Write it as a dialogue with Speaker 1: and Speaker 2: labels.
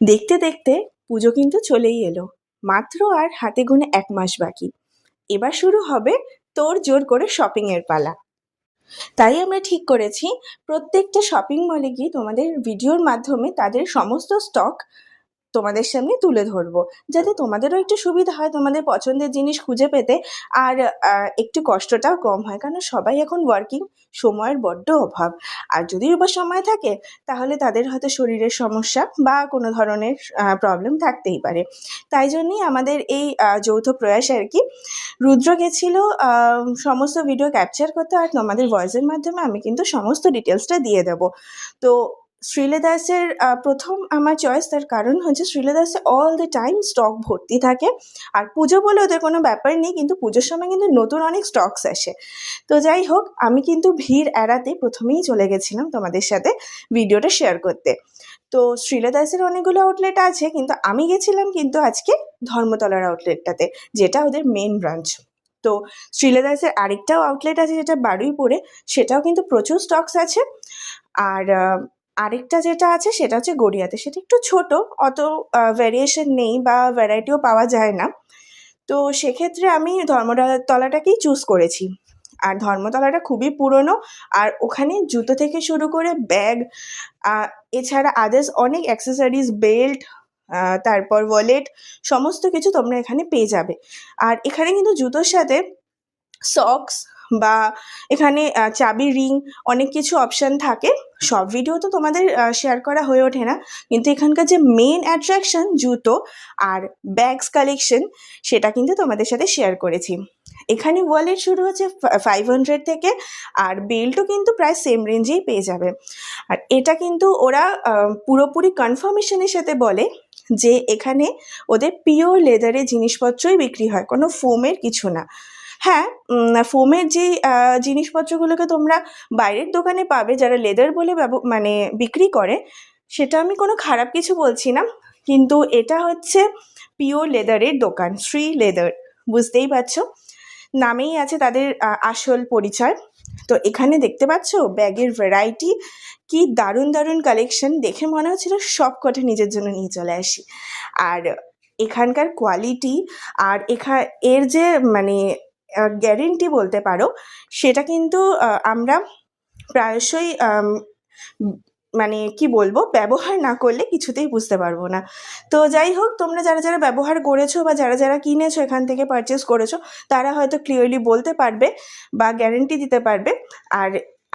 Speaker 1: দেখতে দেখতে পুজো কিন্তু চলেই এলো। মাত্র আর হাতে গুনে এক মাস বাকি। এবার শুরু হবে তোর জোর করে শপিংয়ের পালা। তাই আমরা ঠিক করেছি, প্রত্যেকটা শপিং মলে গিয়ে তোমাদের ভিডিওর মাধ্যমে তাদের সমস্ত স্টক তোমাদের সামনে তুলে ধরবো। যাতে তোমাদেরও একটু সুবিধা হয় তোমাদের পছন্দের জিনিস খুঁজে পেতে। আর একটু কষ্টটাও কম হয়, কারণ সবাই এখন ওয়ার্কিং সময়ের বড্ড অভাব। আর যদি বা সময় থাকে, তাহলে তাদের হয়তো শরীরের সমস্যা বা কোনো ধরনের প্রবলেম থাকতেই পারে। তাই জন্যই আমাদের এই যৌথ প্রয়াস আর কি, রুদ্র গেছিল সমস্ত ভিডিও ক্যাপচার করতে। আর তোমাদের ভয়েসের মাধ্যমে আমি কিন্তু সমস্ত ডিটেলসটা দিয়ে দেবো। তো শ্রীলেদাসের প্রথম আমার চয়েস তার কারণ হচ্ছে শ্রীলেদাসে অল দ্য টাইম স্টক ভর্তি থাকে। আর পুজো বলে ওদের কোনো ব্যাপার নেই, কিন্তু পুজোর সময় কিন্তু নতুন অনেক স্টকস আসে। তো যাই হোক, আমি কিন্তু ভিড় এড়াতে প্রথমেই চলে গেছিলাম তোমাদের সাথে ভিডিওটা শেয়ার করতে। তো শ্রীলেদাসের অনেকগুলো আউটলেট আছে, কিন্তু আমি গেছিলাম কিন্তু আজকে ধর্মতলার আউটলেটটাতে যেটা ওদের মেন ব্রাঞ্চ তো শ্রীলেদাসের আরেকটাও আউটলেট আছে যেটা বারুইপুরে, সেটাও কিন্তু প্রচুর স্টকস আছে। আর আরেকটা যেটা আছে সেটা হচ্ছে গড়িয়াতে। সেটা একটু ছোট, অত ভ্যারিয়েশন নেই বা ভ্যারাইটিও পাওয়া যায় না। তো সেক্ষেত্রে আমি ধর্মতলাটাকেই চুজ করেছি। আর ধর্মতলাটা খুবই পুরনো। আর ওখানে জুতো থেকে শুরু করে ব্যাগ এছাড়া আদার্স অনেক অ্যাক্সেসরিজ বেল্ট তারপর ওয়ালেট সমস্ত কিছু তোমরা এখানে পেয়ে যাবে। আর এখানে কিন্তু জুতোর সাথে সক্স বা এখানে চাবি রিং অনেক কিছু অপশান থাকে। সব ভিডিও তো তোমাদের শেয়ার করা হয়ে ওঠে না। কিন্তু এখানকার যে মেন অ্যাট্রাকশন জুতো আর ব্যাগস কালেকশন সেটা কিন্তু তোমাদের সাথে শেয়ার করেছি। এখানে ওয়ালেট শুরু হচ্ছে ফাইভ হান্ড্রেড থেকে আর বেল্টও কিন্তু প্রায় সেম রেঞ্জেই পেয়ে যাবে। আর এটা কিন্তু ওরা পুরোপুরি কনফার্মেশনের সাথে বলে যে এখানে ওদের পিওর লেদারের জিনিসপত্রই বিক্রি হয়। কোনো ফোমের কিছু না। হ্যাঁ ফোমের যে জিনিসপত্রগুলোকে তোমরা বাইরের দোকানে পাবে, যারা লেদার বলে মানে বিক্রি করে, সেটা আমি কোনো খারাপ কিছু বলছি না। কিন্তু এটা হচ্ছে পিওর লেদারের দোকান, শ্রী লেদার, বুঝতেই পারছ? নামেই আছে তাদের আসল পরিচয়। তো এখানে দেখতে পাচ্ছ, ব্যাগের ভ্যারাইটি কি দারুণ দারুণ কালেকশন দেখে মনে হচ্ছিল সব কটা নিজের জন্য নিয়ে চলে আসি। আর এখানকার কোয়ালিটি আর এখা, এর যে মানে গ্যারেন্টি বলতে পারো, সেটা কিন্তু আমরা প্রায়শই মানে কি বলব, ব্যবহার না করলে কিছুতেই বুঝতে পারব না। তো যাই হোক, তোমরা যারা যারা ব্যবহার করেছ বা যারা যারা কিনেছো, এখান থেকে পারচেস করেছ, তারা হয়তো ক্লিয়ারলি বলতে পারবে বা গ্যারেন্টি দিতে পারবে। আর